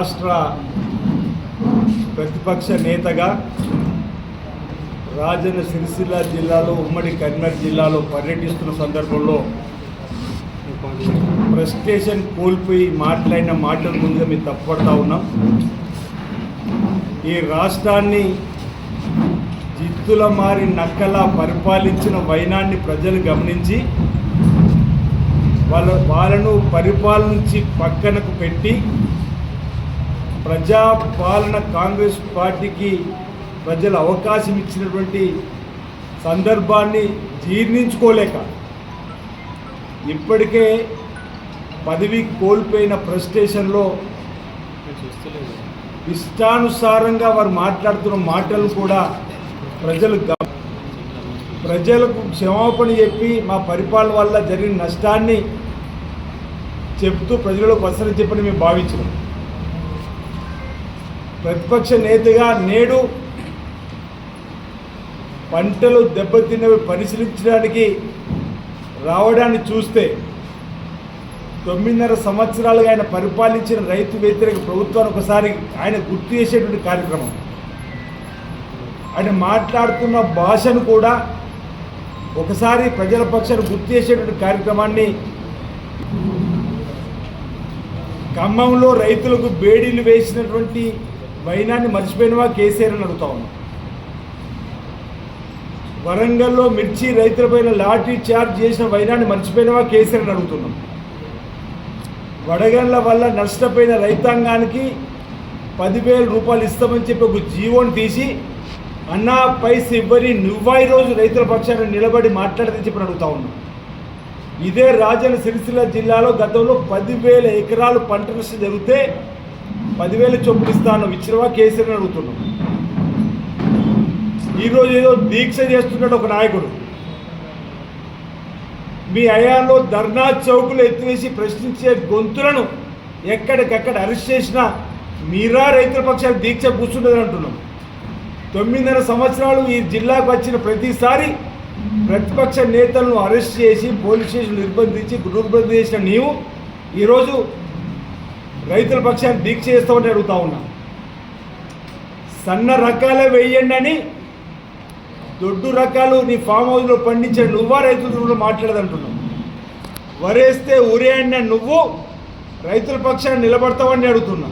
రాష్ట్ర ప్రతిపక్ష నేతగా రాజన్న సిరిసిల్ల జిల్లాలో ఉమ్మడి కరీంనగర్ జిల్లాలో పర్యటిస్తున్న సందర్భంలో ప్రెస్టేషన్ కోల్పోయి మాట్లాడిన మాటల ముందుగా మేము తప్పుపడతా ఉన్నాం. ఈ రాష్ట్రాన్ని జిత్తుల మారి నక్కలా పరిపాలించిన వైనాన్ని ప్రజలు గమనించి వాళ్ళ వాళ్ళను పరిపాలించి పక్కనకు పెట్టి ప్రజాపాలన కాంగ్రెస్ పార్టీకి ప్రజలు అవకాశం ఇచ్చినటువంటి సందర్భాన్ని జీర్ణించుకోలేక ఇప్పటికే పదవి కోల్పోయిన ప్రెస్టేషన్లో ఇష్టానుసారంగా వారు మాట్లాడుతున్న మాటలు కూడా ప్రజలు ప్రజలకు క్షమాపణ చెప్పి మా పరిపాలన వల్ల జరిగిన నష్టాన్ని చెప్తూ ప్రజలకు వసరం చెప్పని మేము భావించినాం. ప్రతిపక్ష నేతగా నేడు పంటలు దెబ్బతిన్నవి పరిశీలించడానికి రావడాన్ని చూస్తే తొమ్మిదిన్నర సంవత్సరాలుగా ఆయన పరిపాలించిన రైతు వ్యతిరేక ప్రభుత్వాన్ని ఒకసారి ఆయన గుర్తు చేసేటువంటి కార్యక్రమం. ఆయన మాట్లాడుతున్న భాషను కూడా ఒకసారి ప్రజల పక్షాన్ని గుర్తు చేసేటువంటి కార్యక్రమాన్ని ఖమ్మంలో రైతులకు బేడీలు వేసినటువంటి వైనాన్ని మర్చిపోయినవా? కేసీఆర్ అని అడుగుతా ఉన్నా. వరంగల్లో మిర్చి రైతులపైన లాఠీ చార్జ్ చేసిన వైనాన్ని మర్చిపోయినవా? కేసీఆర్ అని అడుగుతున్నాం. వడగండ్ల వల్ల నష్టపోయిన రైతాంగానికి పదివేల రూపాయలు ఇస్తామని చెప్పి ఒక జీవోని తీసి అన్నా పైస ఇవ్వని నువ్వై రోజు రైతుల పక్షాన నిలబడి మాట్లాడదని చెప్పి అడుగుతా ఉన్నాం. ఇదే రాజన్న సిరిసిల్ల జిల్లాలో గతంలో పదివేల ఎకరాలు పంట నష్టం జరిగితే పదివేల చొప్పున ఇస్తాను ఇచ్చినవా? కేసీఆర్ అని అడుగుతున్నాం ఈరోజు ఏదో దీక్ష చేస్తున్నాడు ఒక నాయకుడు. మీ అయాలో ధర్నా చౌకులు ఎత్తివేసి ప్రశ్నించే గొంతులను ఎక్కడికక్కడ అరెస్ట్ చేసినా మీరా రైతుల పక్షాలు దీక్ష కూర్చుండదని అంటున్నాం. తొమ్మిదిన్నర సంవత్సరాలు ఈ జిల్లాకు వచ్చిన ప్రతిసారి ప్రతిపక్ష నేతలను అరెస్ట్ చేసి పోలీస్ స్టేషన్ నిర్బంధించి నిర్బంధం చేసిన నీవు ఈరోజు రైతుల పక్షాన్ని దీక్ష చేస్తామని అడుగుతా ఉన్నా. సన్న రకాలే వేయండి అని దొడ్డు రకాలు నీ ఫామ్ హౌస్లో పండించే నువ్వా రైతులతో మాట్లాడదంటున్నావు. వరేస్తే ఊరేయండి అని నువ్వు రైతుల పక్షాన్ని నిలబడతావని అడుగుతున్నా.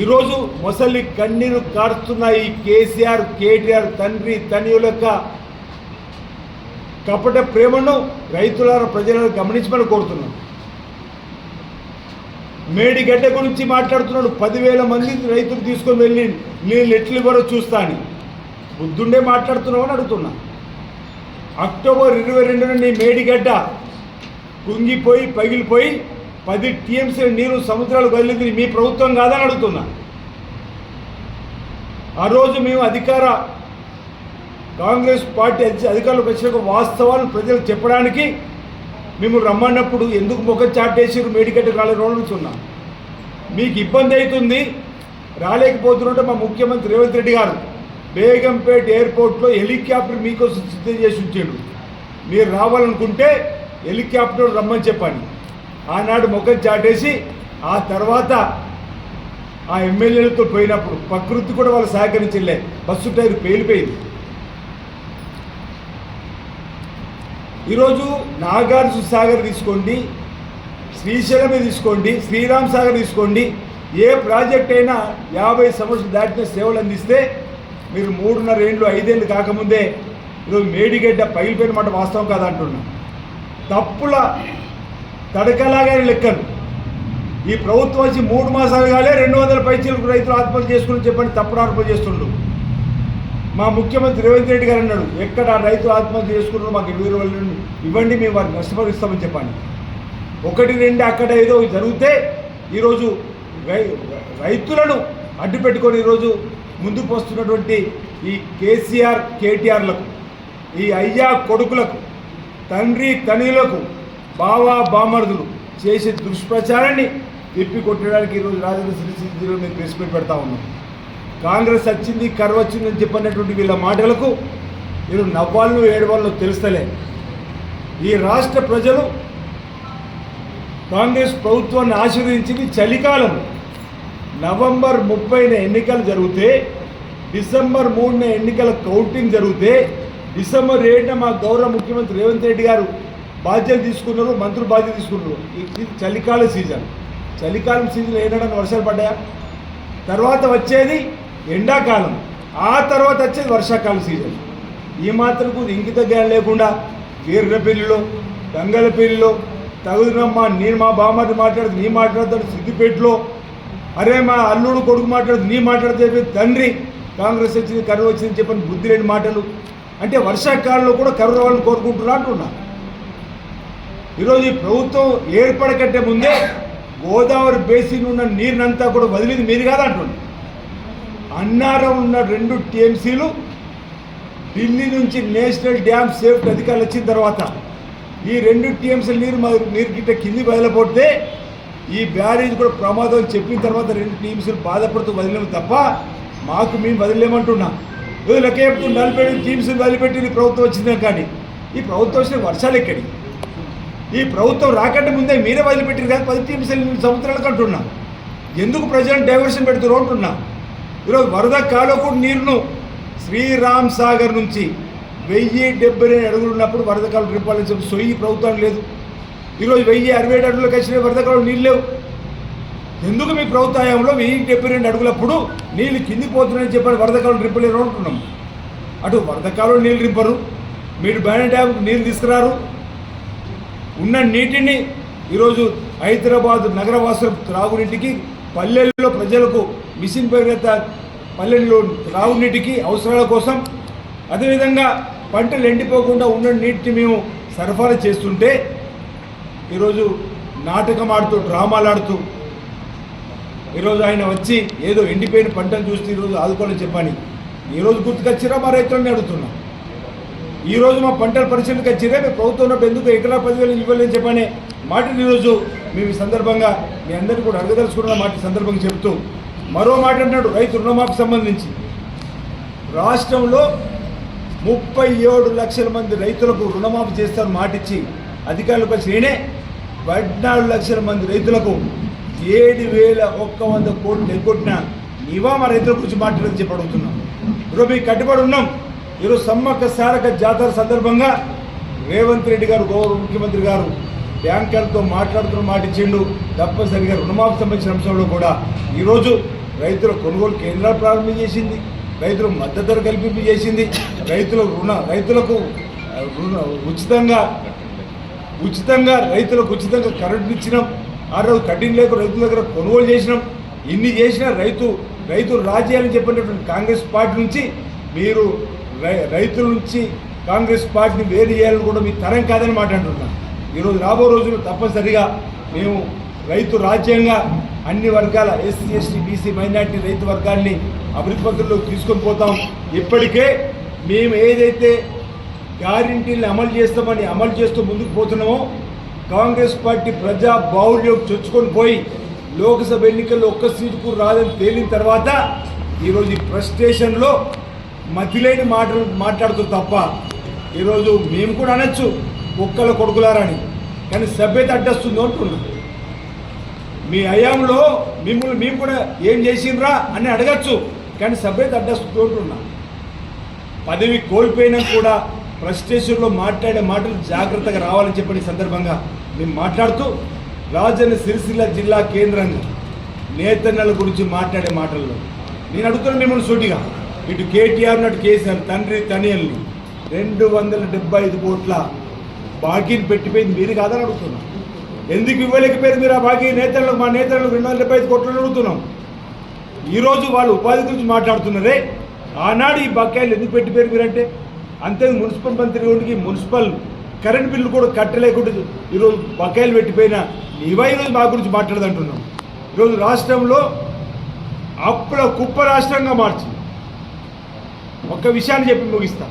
ఈరోజు మొసలి కన్నీరు కారుతున్న ఈ కేసీఆర్ కేటీఆర్ తండ్రి తనయుల యొక్క కపట ప్రేమను రైతుల ప్రజలను గమనించమని కోరుతున్నాను మేడిగడ్డ గురించి మాట్లాడుతున్నాడు. పదివేల మంది రైతులు తీసుకొని వెళ్ళి నీళ్ళు ఎట్లు ఇవ్వరో చూస్తాను బుద్ధుండే మాట్లాడుతున్నావు అని అడుగుతున్నా. అక్టోబర్ ఇరవై రెండున నీ మేడిగడ్డ కుంగిపోయి పగిలిపోయి పది టీఎంసీ నీరు సముద్రాలు వదిలింది. మీ ప్రభుత్వం కాదని అడుగుతున్నా. ఆ రోజు మేము అధికార కాంగ్రెస్ పార్టీ అధికారులకు వచ్చిన వాస్తవాలను ప్రజలకు చెప్పడానికి మేము రమ్మన్నప్పుడు ఎందుకు ముఖం చాటేసారు మేడిగడ్డ రాలేదు అడుగుతున్నా మీకు ఇబ్బంది అవుతుంది? రాలేకపోతున్నట్టు మా ముఖ్యమంత్రి రేవంత్ రెడ్డి గారు బేగంపేట్ ఎయిర్పోర్ట్లో హెలికాప్టర్ మీకోసం సిద్ధం చేసి ఉంచాడు మీరు రావాలనుకుంటే హెలికాప్టర్ రమ్మని చెప్పండి. ఆనాడు ముఖం చాటేసి ఆ తర్వాత ఆ ఎమ్మెల్యేలతో పోయినప్పుడు ప్రకృతి కూడా వాళ్ళు సహకరించలే. Bus tyre పేలిపోయింది. ఈరోజు నాగార్జున సాగర్ తీసుకోండి శ్రీశైలమే తీసుకోండి శ్రీరామ్ సాగర్ తీసుకోండి. ఏ ప్రాజెక్ట్ అయినా యాభై సంవత్సరాలు దాటిన సేవలు అందిస్తే మీరు మూడున్నర ఏళ్ళు ఐదేళ్ళు కాకముందే ఈరోజు మేడిగడ్డ పగిలిపోయిన మాట వాస్తవం కాదంటున్నా. తప్పుల తడకలాగానే లెక్కలు. ఈ ప్రభుత్వం వచ్చి మూడు మాసాలు కాలే రెండు వందల పైచీలకు రైతులు ఆత్మహత్య చేసుకుని చెప్పండి తప్పుడు ఆరోపణ చేస్తుండ్రు. మా ముఖ్యమంత్రి రేవంత్ రెడ్డి గారు అన్నాడు ఎక్కడ రైతులు ఆత్మహత్య చేసుకున్నారో మాకు ఇరవై రోజులు ఇవ్వండి మేము వారికి నష్టపరిస్తామని చెప్పండి ఒకటి రెండు అక్కడ ఏదో జరిగితే ఈరోజు రై రైతులను అడ్డు పెట్టుకొని ఈరోజు ముందుకు వస్తున్నటువంటి ఈ కేసీఆర్ కేటీఆర్లకు ఈ అయ్యా కొడుకులకు తండ్రి తనయులకు బావా బామర్దులు చేసే దుష్ప్రచారాన్ని తిప్పి కొట్టడానికి ఈరోజు రాజన్న సిరిసిల్ల జిల్లాలో మేము ప్రెస్ మీట్ పెడతా ఉన్నాం. కాంగ్రెస్ వచ్చింది కర్ర వచ్చిందని చెప్పినటువంటి వీళ్ళ మాటలకు మీరు నవ్వాళ్ళు ఏడవాళ్ళు తెలుస్తలే. ఈ రాష్ట్ర ప్రజలు కాంగ్రెస్ ప్రభుత్వాన్ని ఆశీర్వదించింది చలికాలం. నవంబర్ ముప్పైన ఎన్నికలు జరిగితే డిసెంబర్ మూడున ఎన్నికల కౌంటింగ్ జరిగితే డిసెంబర్ ఏడున మా గౌరవ ముఖ్యమంత్రి రేవంత్ రెడ్డి గారు బాధ్యత తీసుకున్నారు మంత్రులు బాధ్యత తీసుకున్నారు. ఇది చలికాల సీజన్. చలికాలం సీజన్ ఏనాడని వర్షాలు పడ్డాయా? తర్వాత వచ్చేది ఎండాకాలం ఆ తర్వాత వచ్చేది వర్షాకాలం సీజన్. ఈ మాత్రం ఇంకిత జ్ఞానం లేకుండా వీర్రపల్లిలో గంగలపల్లిలో గంగల తగుదనమ్మా నేను మా బామ్మని మాట్లాడదు నీ మాట్లాడతాడు సిద్దిపేటలో అరే మా అల్లుడు కొడుకు మాట్లాడదు నీ మాట్లాడితే తండ్రి కాంగ్రెస్ వచ్చింది కరువు వచ్చింది చెప్పని బుద్ధి లేని మాటలు. అంటే వర్షాకాలంలో కూడా కరువు రావాలని కోరుకుంటున్నా అంటున్నా. ఈరోజు ఈ ప్రభుత్వం ఏర్పడకంటే ముందే గోదావరి బేసిన్ ఉన్న నీరునంతా కూడా వదిలింది మీరు కాదంటున్నాను అన్నారం ఉన్న రెండు టీఎంసీలు ఢిల్లీ నుంచి నేషనల్ డ్యామ్ సేఫ్టీ అధికారులు వచ్చిన తర్వాత ఈ రెండు టీఎంసీల నీరు మా- నీరు గిట్ట కింది బయలుపడితే ఈ బ్యారేజ్ కూడా ప్రమాదం చెప్పిన తర్వాత రెండు టీమ్స్లు బాధపడుతూ వదిలేము తప్ప మాకు మేము వదిలేమంటున్నా. ఏదో లెక్క నలభై ఐదు టీమ్స్ వదిలిపెట్టి ప్రభుత్వం వచ్చిందే కానీ ఈ ప్రభుత్వం వచ్చిన వర్షాలు ఎక్కడి? ఈ ప్రభుత్వం రాకంటే ముందే మీరే వదిలిపెట్టారు కానీ పది టీమ్స్ సముద్రాలకు అంటున్నా. ఎందుకు ప్రజలను డైవర్షన్ పెడుతున్నారు అంటున్నా? ఈరోజు వరద కాలువకు నీరును శ్రీరామ్ సాగర్ నుంచి వెయ్యి డెబ్బై రెండు అడుగులు ఉన్నప్పుడు వరద కాలువ రిప్పాలని చెప్పి సొయ్యి ప్రభుత్వం లేదు. ఈరోజు వెయ్యి అరవై ఏడు అడుగులకు వచ్చిన వరద కాలువ నీళ్ళు లేవు. ఎందుకు మీ ప్రభుత్వంలో వెయ్యి డెబ్బై రెండు అడుగులప్పుడు నీళ్ళు కింది పోతున్నాయని చెప్పని వరద కాలువ నింపలేరు అనుకుంటున్నాం అటు వరద కాలువ నీళ్ళు రింపరు మీరు బ్యాన్ డ్యామ్కి నీళ్ళు తీసుకురారు. ఉన్న నీటిని ఈరోజు హైదరాబాద్ నగరవాసుల త్రాగునీటికి పల్లెల్లో ప్రజలకు మిషన్ పేరు పల్లెల్లో త్రాగునీటికి అవసరాల కోసం అదేవిధంగా పంటలు ఎండిపోకుండా ఉన్న నీటిని మేము సరఫరా చేస్తుంటే ఈరోజు నాటకం ఆడుతూ డ్రామాలు ఆడుతూ ఈరోజు ఆయన వచ్చి ఏదో ఎండిపోయిన పంటలు చూస్తే ఈరోజు ఆదుకోవాలని చెప్పని ఈరోజు గుర్తుకొచ్చిరా? మా రైతులని అడుగుతున్నాం. ఈరోజు మా పంటల పరిశీలనకు వచ్చిరే మీ ప్రభుత్వం ఎందుకు ఎకరా పదివేలు ఇవ్వలేని చెప్పనే మాటని ఈరోజు మేము ఈ సందర్భంగా మీ అందరికీ కూడా అడగదలుచుకున్న మాట సందర్భంగా చెప్తూ మరో మాట అంటున్నాడు రైతు రుణమాఫీ సంబంధించి. రాష్ట్రంలో ముప్పై ఏడు లక్షల మంది రైతులకు రుణమాఫీ చేస్తారని మాటిచ్చి అధికారులకు వచ్చి నేనే. పద్నాలుగు లక్షల మంది రైతులకు ఏడు వేల ఒక్క వంద కోట్లు ఎగ్గొట్టిన నీవా మా రైతుల గురించి మాట్లాడని చెప్పి అడుగుతున్నాం. ఈరోజు మీకు కట్టుబడి ఉన్నాం. ఈరోజు సమ్మక్క సారక జాతర సందర్భంగా రేవంత్ రెడ్డి గారు గౌరవ ముఖ్యమంత్రి గారు బ్యాంకర్తో మాట్లాడుతున్న మాట ఇచ్చిండు. తప్పనిసరిగా రుణమాఫీ సంబంధించిన అంశంలో కూడా ఈరోజు రైతుల కొనుగోలు కేంద్రాలు ప్రారంభం చేసింది రైతులకు మద్దతు ధర కల్పింపు చేసింది రైతుల రుణ రైతులకు రుణ ఉచితంగా ఉచితంగా రైతులకు ఉచితంగా కరెంటు ఇచ్చినాం. ఆ రోజు కటింగ్ లేక రైతుల దగ్గర కొనుగోలు చేసినాం. ఇన్ని చేసినా రైతు రైతు రాజ్యాలని చెప్పినటువంటి కాంగ్రెస్ పార్టీ నుంచి మీరు రై- రైతుల నుంచి కాంగ్రెస్ పార్టీని వేరు చేయాలని కూడా మీ తరం కాదని మాట అంటున్నాను ఈరోజు రాబో రోజులు తప్పనిసరిగా మేము రైతు రాజ్యంగా అన్ని వర్గాల ఎస్సీ ఎస్టీ బీసీ మైనార్టీ రైతు వర్గాల్ని అభివృద్ధి పత్రంలోకి తీసుకొని పోతాం. ఇప్పటికే మేము ఏదైతే గ్యారంటీని అమలు చేస్తామని అమలు చేస్తూ ముందుకు పోతున్నామో కాంగ్రెస్ పార్టీ ప్రజా బాహుళ్యం చొచ్చుకొని పోయి లోక్సభ ఎన్నికల్లో ఒక్క సీటుకు రాదని తేలిన తర్వాత ఈరోజు ఈ ఫ్రస్ట్రేషన్లో మతిలేని మాటలు మాట్లాడుతూ తప్ప ఈరోజు మేము కూడా అనొచ్చు ఒక్కల కొడుకులారని. కానీ సభ్యత అడ్డస్తుందో అంటున్నాం. మీ హయాంలో మిమ్మల్ని మేము కూడా ఏం చేసిండ్రా అని అడగచ్చు. కానీ సపరేట్ అడ్డొస్తుంది అంటున్నా. పదవి కోల్పోయినా కూడా ఫ్రస్ట్రేషన్లో మాట్లాడే మాటలు జాగ్రత్తగా రావాలని చెప్పిన సందర్భంగా మేము మాట్లాడుతూ రాజన్న సిరిసిల్ల జిల్లా కేంద్రంగా నేతన్నల గురించి మాట్లాడే మాటల్లో నేను అడుగుతున్నాను మిమ్మల్ని సూటిగా ఇటు కేటీఆర్ నటు కేసీఆర్ తండ్రి తనియల్ని రెండు వందల డెబ్బై ఐదు కోట్ల బాకీని పెట్టిపోయింది మీరు కాదని అడుగుతున్నాను ఎందుకు ఇవ్వలేకపోయారు మీరు ఆ బాకీ నేతలకు మా నేతలకు రెండు వందల డెబ్బై ఐదు కోట్లు అడుగుతున్నాం. ఈరోజు వాళ్ళు ఉపాధి గురించి మాట్లాడుతున్నారే. ఆనాడు ఈ బకాయిలు ఎందుకు పెట్టిపోయారు మీరంటే? అంతే మున్సిపల్ మంత్రి ఉండికి మున్సిపల్ కరెంట్ బిల్లు కూడా కట్టలేకుండా ఈరోజు బకాయిలు పెట్టిపోయినా నీవా ఈరోజు మా గురించి మాట్లాడదంటున్నాం ఈరోజు రాష్ట్రంలో అప్పుల కుప్ప రాష్ట్రంగా మార్చింది ఒక్క విషయాన్ని చెప్పి ముగిస్తా.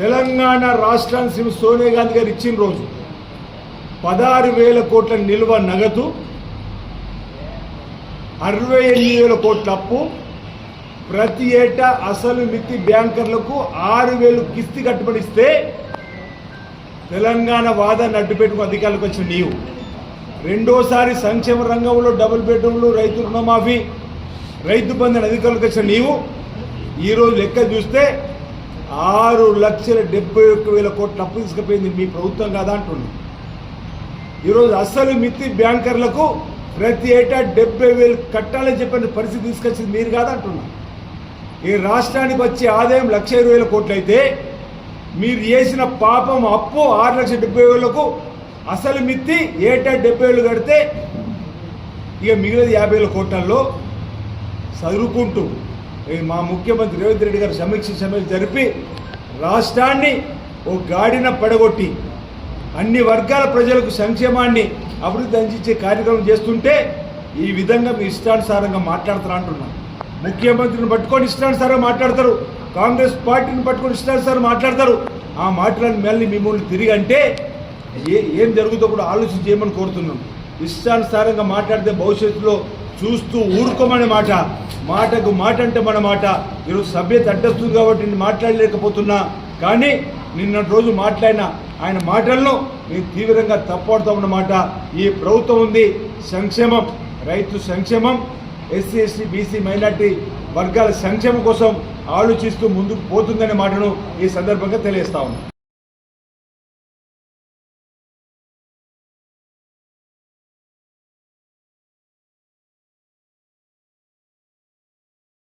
తెలంగాణ రాష్ట్రాన్ని శ్రీ సోనియా గాంధీ గారు ఇచ్చిన రోజు పదహారు వేల కోట్ల నిల్వ నగదు అరవై ఎనిమిది వేల కోట్ల అప్పు ప్రతి ఏటా అసలు మిత్తి బ్యాంకర్లకు ఆరు వేలు కిస్తి కట్టుబడిస్తే తెలంగాణ వాదాన్ని అడ్డుపెట్టుకుని అధికారులకు వచ్చిన నీవు. రెండోసారి సంక్షేమ రంగంలో డబుల్ బెడ్రూమ్లు రైతు రుణమాఫీ రైతు బంధన అధికారులకు వచ్చిన నీవు ఈరోజు లెక్క చూస్తే ఆరు లక్షల డెబ్బై ఒక్క వేల కోట్ల అప్పు తీసుకుపోయింది మీ ప్రభుత్వం కాదా అంటున్నాను ఈరోజు అస్సలు మిత్తి బ్యాంకర్లకు ప్రతి ఏటా డెబ్బై వేలు కట్టాలని చెప్పిన పరిస్థితి తీసుకొచ్చింది మీరు కాదంటున్నా ఈ రాష్ట్రానికి వచ్చే ఆదాయం లక్ష ఇరవై వేల మీరు చేసిన పాపం అప్పు ఆరు లక్షల డెబ్బై వేలకు అసలు మిత్తి ఏటా డెబ్బై వేలు కడితే ఇక మిగిలిన యాభై వేల కోట్లలో చదువుకుంటూ మా ముఖ్యమంత్రి రేవంత్ రెడ్డి గారు సమీక్ష సమీక్ష జరిపి రాష్ట్రాన్ని ఓ గాడిన పడగొట్టి అన్ని వర్గాల ప్రజలకు సంక్షేమాన్ని అభివృద్ధి అందించే కార్యక్రమం చేస్తుంటే ఈ విధంగా మీ ఇష్టానుసారంగా మాట్లాడతారు అంటున్నాను ముఖ్యమంత్రిని పట్టుకొని ఇష్టానుసారంగా మాట్లాడతారు. కాంగ్రెస్ పార్టీని పట్టుకొని ఇష్టానుసారం మాట్లాడతారు. ఆ మాటలను మళ్ళీ మిమ్మల్ని తిరిగి అంటే ఏ ఏం జరుగుతుందో కూడా ఆలోచన చేయమని కోరుతున్నాం. ఇష్టానుసారంగా మాట్లాడితే భవిష్యత్తులో చూస్తూ ఊరుకోమనే మాట మాటకు మాట అంటే మన మాట. ఈరోజు సభ్యత అడ్డస్తుంది కాబట్టి నేను మాట్లాడలేకపోతున్నా. కానీ నిన్న రోజు మాట్లాడిన ఆయన మాటలను నేను తీవ్రంగా తప్పడుతామన్నమాట ఈ ప్రభుత్వం ఉంది. సంక్షేమం రైతు సంక్షేమం ఎస్సీ ఎస్టీ బీసీ మైనార్టీ వర్గాల సంక్షేమం కోసం ఆలోచిస్తూ ముందుకు పోతుందనే మాటను ఈ సందర్భంగా తెలియజేస్తా ఉన్నాను